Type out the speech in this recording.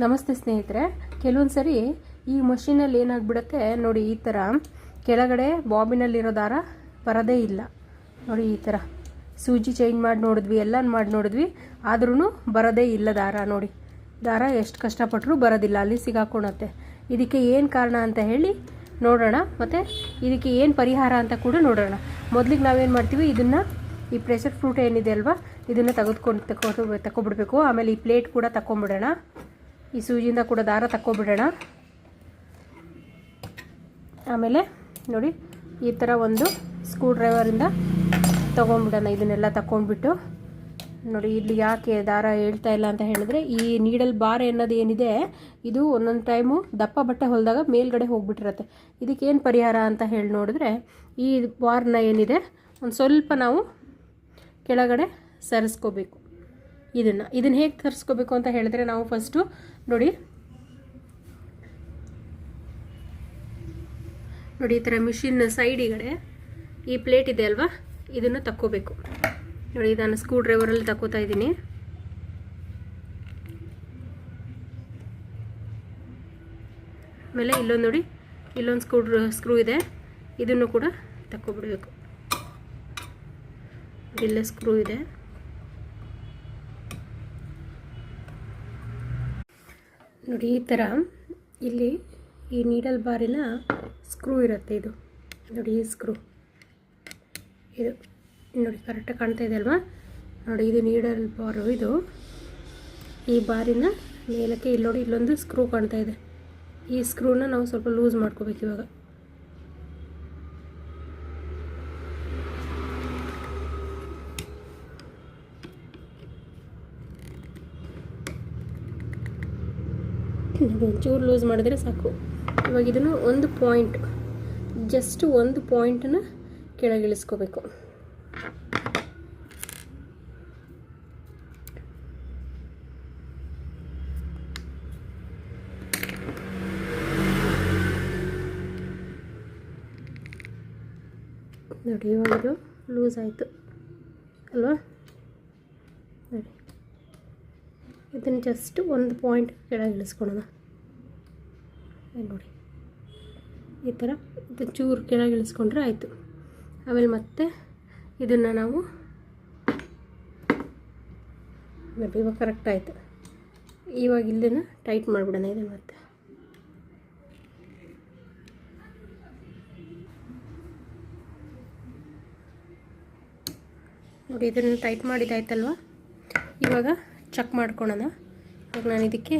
ನಮಸ್ತೆ ಸ್ನೇಹಿತರೆ ಕೆಲವೊಂದು ಸರಿ ಈ ಮಷಿನಲ್ಲಿ ಏನಾಗ್ಬಿಡುತ್ತೆ ನೋಡಿ ಈ ಥರ. ಕೆಳಗಡೆ ಬಾಬಿನಲ್ಲಿರೋ ದಾರ ಬರೋದೇ ಇಲ್ಲ. ನೋಡಿ ಈ ಥರ. ಸೂಜಿ ಚೇಂಜ್ ಮಾಡಿ ನೋಡಿದ್ವಿ ಎಲ್ಲ ಮಾಡಿ ನೋಡಿದ್ವಿ ಆದ್ರೂ ಬರೋದೇ ಇಲ್ಲ ದಾರ ನೋಡಿ. ದಾರ ಎಷ್ಟು ಕಷ್ಟಪಟ್ಟರು ಬರೋದಿಲ್ಲ, ಅಲ್ಲಿ ಸಿಗಾಕೊಳತ್ತೆ ಇದಕ್ಕೆ ಏನು ಕಾರಣ ಅಂತ ಹೇಳಿ ನೋಡೋಣ, ಮತ್ತು ಇದಕ್ಕೆ ಏನು ಪರಿಹಾರ ಅಂತ ಕೂಡ ನೋಡೋಣ. ಮೊದಲಿಗೆ ನಾವೇನು ಮಾಡ್ತೀವಿ, ಇದನ್ನು ಈ ಪ್ರೆಷರ್ ಫ್ರೂಟ್ ಏನಿದೆ ಅಲ್ವಾ, ಇದನ್ನು ತೆಗೆದುಕೊಂಡು ತಗೋ ತಗೊಬಿಡ್ಬೇಕು ಆಮೇಲೆ ಈ ಪ್ಲೇಟ್ ಕೂಡ ತಗೊಂಬಿಡೋಣ ಈ ಸೂಜಿಯಿಂದ ಕೂಡ ದಾರ ತಕ್ಕೊಬಿಡೋಣ. ಆಮೇಲೆ ನೋಡಿ, ಈ ಥರ ಒಂದು ಸ್ಕ್ರೂ ಡ್ರೈವರಿಂದ ತೊಗೊಂಡ್ಬಿಡೋಣ ಇದನ್ನೆಲ್ಲ ತಗೊಂಡ್ಬಿಟ್ಟು ನೋಡಿ, ಇಲ್ಲಿ ಯಾಕೆ ದಾರ ಹೇಳ್ತಾ ಇಲ್ಲ ಅಂತ ಹೇಳಿದ್ರೆ, ಈ ನೀಡಲ್ ಬಾರ್ ಅನ್ನೋದು ಏನಿದೆ, ಇದು ಒಂದೊಂದು ಟೈಮು ದಪ್ಪ ಬಟ್ಟೆ ಹೊಲ್ದಾಗ ಮೇಲ್ಗಡೆ ಹೋಗ್ಬಿಟ್ಟಿರತ್ತೆ. ಇದಕ್ಕೇನು ಪರಿಹಾರ ಅಂತ ಹೇಳಿ ನೋಡಿದ್ರೆ, ಈ ಬಾರ್ನ ಏನಿದೆ, ಒಂದು ಸ್ವಲ್ಪ ನಾವು ಕೆಳಗಡೆ ಸರಿಸ್ಕೋಬೇಕು. ಇದನ್ನು ಇದನ್ನು ಹೇಗೆ ತರಿಸ್ಕೋಬೇಕು ಅಂತ ಹೇಳಿದ್ರೆ ನಾವು ಫಸ್ಟು ನೋಡಿ ನೋಡಿ ಈ ಥರ ಮಿಷಿನ್ ಸೈಡಿಗಡೆ ಈ ಪ್ಲೇಟ್ ಇದೆ ಅಲ್ವಾ? ಇದನ್ನು ತಕ್ಕೋಬೇಕು. ನೋಡಿ ನಾನು ಸ್ಕ್ರೂ ಡ್ರೈವರಲ್ಲಿ ತಕ್ಕೋತಾ ಇದ್ದೀನಿ. ಆಮೇಲೆ ಇಲ್ಲೊಂದು ನೋಡಿ, ಇಲ್ಲೊಂದು ಸ್ಕ್ರೂ ಸ್ಕ್ರೂ ಇದೆ. ಇದನ್ನು ಕೂಡ ತಕ್ಕೊಬಿಡಬೇಕು. ಇಲ್ಲೇ ಸ್ಕ್ರೂ ಇದೆ. ನೋಡಿ, ಈ ಥರ ಇಲ್ಲಿ ಈ ನೀಡಲ್ ಬಾರಿನ ಸ್ಕ್ರೂ ಇರುತ್ತೆ ಇದು. ನೋಡಿ, ಈ ಸ್ಕ್ರೂ ಇದು ನೋಡಿ ಕರೆಕ್ಟಾಗಿ ಕಾಣ್ತಾ ಇದೆ ಅಲ್ವಾ? ನೋಡಿ, ಇದು ನೀಡಲ್ ಬಾರು ಇದು. ಈ ಬಾರಿನ ಮೇಲಕ್ಕೆ ಇಲ್ಲಿ ನೋಡಿ ಇಲ್ಲೊಂದು ಸ್ಕ್ರೂ ಕಾಣ್ತಾ ಇದೆ. ಈ ಸ್ಕ್ರೂನ ನಾವು ಸ್ವಲ್ಪ ಲೂಸ್ ಮಾಡ್ಕೋಬೇಕು ಇವಾಗ. ಒಂಚೂರು ಲೂಸ್ ಮಾಡಿದ್ರೆ ಸಾಕು. ಇವಾಗ ಇದನ್ನು ಒಂದು ಪಾಯಿಂಟ್ ಜಸ್ಟ್ ಒಂದು ಪಾಯಿಂಟನ್ನು ಕೆಳಗಿಳಿಸ್ಕೋಬೇಕು ನೋಡಿ, ಇವಾಗ ಇದು ಲೂಸ್ ಆಯಿತು. ಅಲ್ವಾ? ನೋಡಿ. ಇದನ್ನು ಜಸ್ಟ್ ಒಂದು ಪಾಯಿಂಟ್ ಕೆಳಗೆ ಇಳಿಸ್ಕೊಳೋಣ. ನೋಡಿ. ಈ ಥರ ಚೂರು ಕೆಳಗೆ ಇಳಿಸ್ಕೊಂಡ್ರೆ ಆಯಿತು. ಆಮೇಲೆ ಮತ್ತೆ ಇದನ್ನು ನಾವು ಇವಾಗ ಕರೆಕ್ಟ್ ಆಯಿತು. ಇವಾಗ ಇಲ್ಲನ್ನು ಟೈಟ್ ಮಾಡಿಬಿಡೋಣ ಇದನ್ನು ಮತ್ತೆ. ನೋಡಿ ಇದನ್ನು ಟೈಟ್ ಮಾಡಿದ್ದಾಯ್ತಲ್ವ ಇವಾಗ ಚೆಕ್ ಮಾಡ್ಕೊಳೋಣ. ಇವಾಗ ನಾನು ಇದಕ್ಕೆ